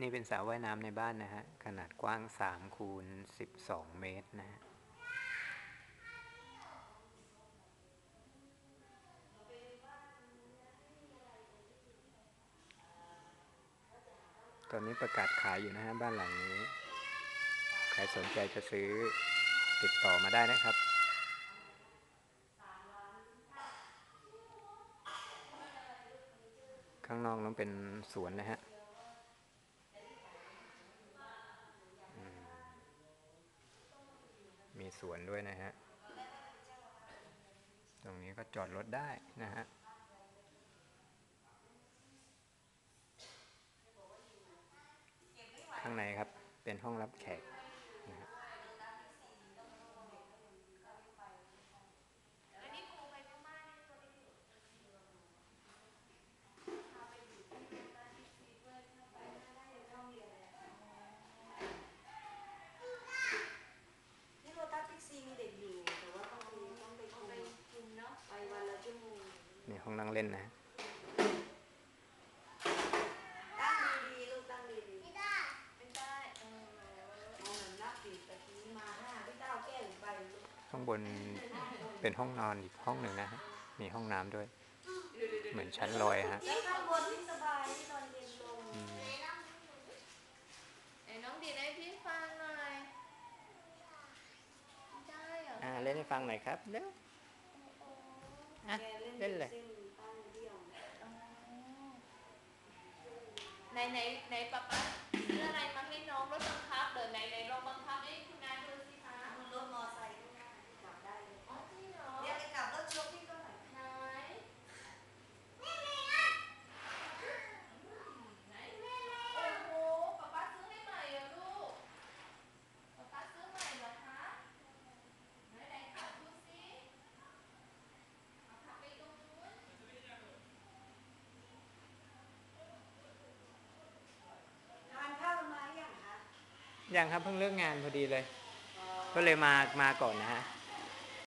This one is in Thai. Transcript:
นี่เป็นสระว่ายน้ำในบ้านนะฮะ ขนาดกว้าง3คูณ12เมตรนะฮะตอนนี้ประกาศขายอยู่นะฮะบ้านหลังนี้ ใครสนใจจะซื้อติดต่อมาได้นะครับ ข้างนอกนั้นเป็นสวนนะฮะอืมมี สวนด้วยนะฮะ ตรงนี้ก็จอดรถได้นะฮะข้างในครับเป็นห้องรับแขกนะฮะ นี่โรตัสพิกซีมีเด็กอยู่ แต่ว่าต้องไปต้องไปคุม คุมเนาะ ไปวันละชั่วโมง นี่ห้องนั่งเล่นนะฮะ ตั้งดีๆลูกตั้งดีๆ ไม่ได้ไม่ได้เออ เอาเหมือนนับสิแต่ทีนี้มาห้าพี่ เต้าแก้วไปลูกข้างบนเป็นห้องนอนอีกห้องหนึ่งนะฮะ มีห้องน้ำด้วย เหมือนชั้นลอยฮะแล้วข้างบนที่สบายที่ตอนเย็นลงอืมไหนน้องดีดให้พี่ฟังหน่อยได้เหรออ่าเล่นให้ฟังหน่อยครับเร็วอะแกเล่นเล่นเลย เส้นตั้งเดี่ยว อ๋อ ไหนไหนไหนป๊าป๊าซื้ออะไรมาให้น้องรถบังคับเดี๋ยวไหนไหนลองบังคับให้คุณน้าดูสิคะ มันรถมอไซค์ก็ได้กลับได้เลย อ๋อจริงเหรอ เรียกไปกลับรถชกพี่ก็หน่อย ไหนไหนโอ้โหป๊าป๊าซื้อให้ใหม่เหรอลูกป๊าป๊าซื้อใหม่เหรอคะไหนไหนขับดูสิเอาขับไปตรงนู้น ทานข้าวมาอ ย่างคะยังครับเพิ่งเลิกงานพอดีเลย ก็เลยมามาก่อนนะฮะ